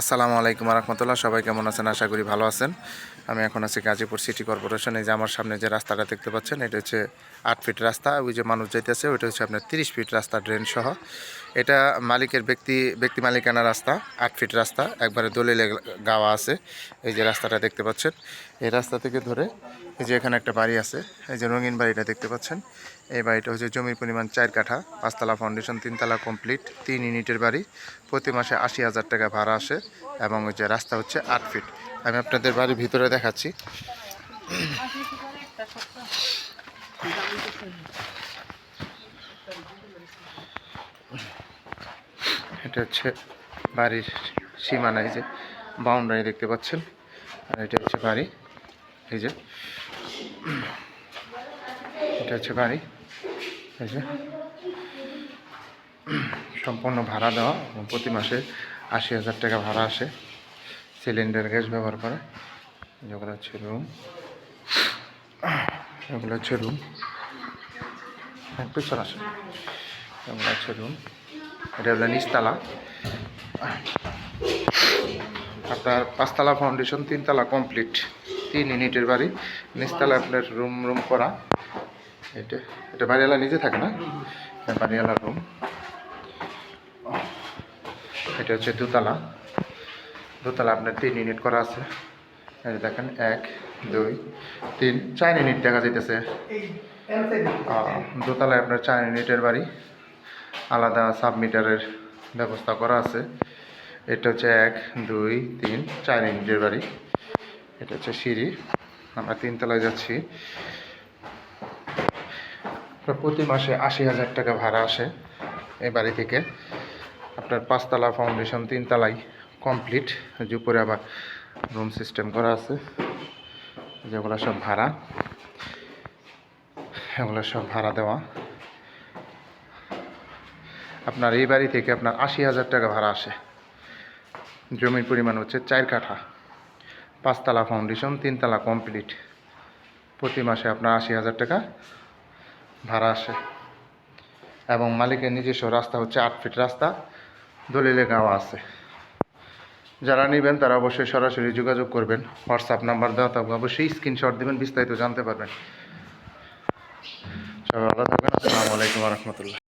আসসালামু আলাইকুম রহমতুল্লাহ সবাই কেমন আছেন? আশা করি ভালো আছেন। আমি এখন আছি গাজীপুর সিটি কর্পোরেশন। যে আমার সামনে যে রাস্তাটা দেখতে পাচ্ছেন, এটা হচ্ছে আট ফিট রাস্তা। ওই যে মানুষ যাইতেছে, ওইটা হচ্ছে আপনার তিরিশ ফিট রাস্তা ড্রেন সহ। এটা মালিকের ব্যক্তি ব্যক্তি মালিকানা রাস্তা, আট ফিট রাস্তা। একবারে দলিলে গাওয়া আছে। এই যে রাস্তাটা দেখতে পাচ্ছেন, এই রাস্তা থেকে ধরে এই যে এখানে একটা বাড়ি আছে, এই যে রঙিন বাড়িটা দেখতে পাচ্ছেন। এই বাড়িটা হচ্ছে জমির পরিমাণ চার কাঠা, পাঁচতলা ফাউন্ডেশন তিনতলা কমপ্লিট তিন ইউনিটের বাড়ি। প্রতি মাসে আশি হাজার টাকা ভাড়া আসে এবং ওই যে রাস্তা হচ্ছে আট ফিট। আমি আপনাদের বাড়ির ভিতরে দেখাচ্ছি। এটা হচ্ছে বাড়ির সীমানা, এই যে বাউন্ডারি দেখতে পাচ্ছেন, আর এটা হচ্ছে বাড়ি, এই যে। এটা হচ্ছে বাড়ি, এই যে। সম্পূর্ণ ভাড়া দেওয়া প্রতি মাসে আশি হাজার টাকা ভাড়া আসে। সিলিন্ডার গ্যাস ব্যবহার করে। যেগুলো হচ্ছে রুম এগুলো হচ্ছে রুম চল আসে। এগুলো হচ্ছে রুম এটা হলো নিচতলা। আপনার পাঁচতলা ফাউন্ডেশন তিনতলা কমপ্লিট তিন ইউনিটের বাড়ি। নিচতলা আপনার রুম রুম করা। এটা এটা বাড়িওয়ালা নিজে থাকে না? এটা বাড়িওয়ালার রুম এটা হচ্ছে দোতলা। দোতলা আপনার তিন ইউনিট করা আছে। এই দেখেন এক দুই তিন চার ইউনিট দেখা যাইতেছে। দোতলায় আপনার চার ইউনিটের বাড়ি। আলাদা সাবমিটারের ব্যবস্থা করা আছে। এটা হচ্ছে এক দুই তিন চার ইউনিটের বাড়ি। এটা হচ্ছে সিঁড়ি। আমরা তিনতলায় যাচ্ছি। প্রতি মাসে আশি হাজার টাকা ভাড়া আসে এই বাড়ি থেকে। আপনার পাঁচতলা ফাউন্ডেশন তিনতলাই। কমপ্লিট। যে উপরে আবার রুম সিস্টেম করা আছে। যেগুলো সব ভাড়া। এগুলো সব ভাড়া দেওয়া। আপনার এই বাড়ি থেকে আপনার আশি হাজার টাকা ভাড়া আসে। জমির পরিমাণ হচ্ছে চার কাঠা। পাঁচতলা ফাউন্ডেশন তিনতলা কমপ্লিট প্রতি মাসে আপনার আশি হাজার টাকা ভাড়া আসে। এবং মালিকের নিজস্ব রাস্তা হচ্ছে আট ফিট রাস্তা। দলিলে গাওয়া আছে। যারা নেবেন, তারা অবশ্যই সরাসরি যোগাযোগ করবেন। হোয়াটসঅ্যাপ নাম্বার দেওয়া থাকবে। অবশ্যই স্ক্রিনশট দেবেন, বিস্তারিত জানতে পারবেন। সবাই ভালো থাকবেন। আসসালামু আলাইকুম রহমতুল্লাহ।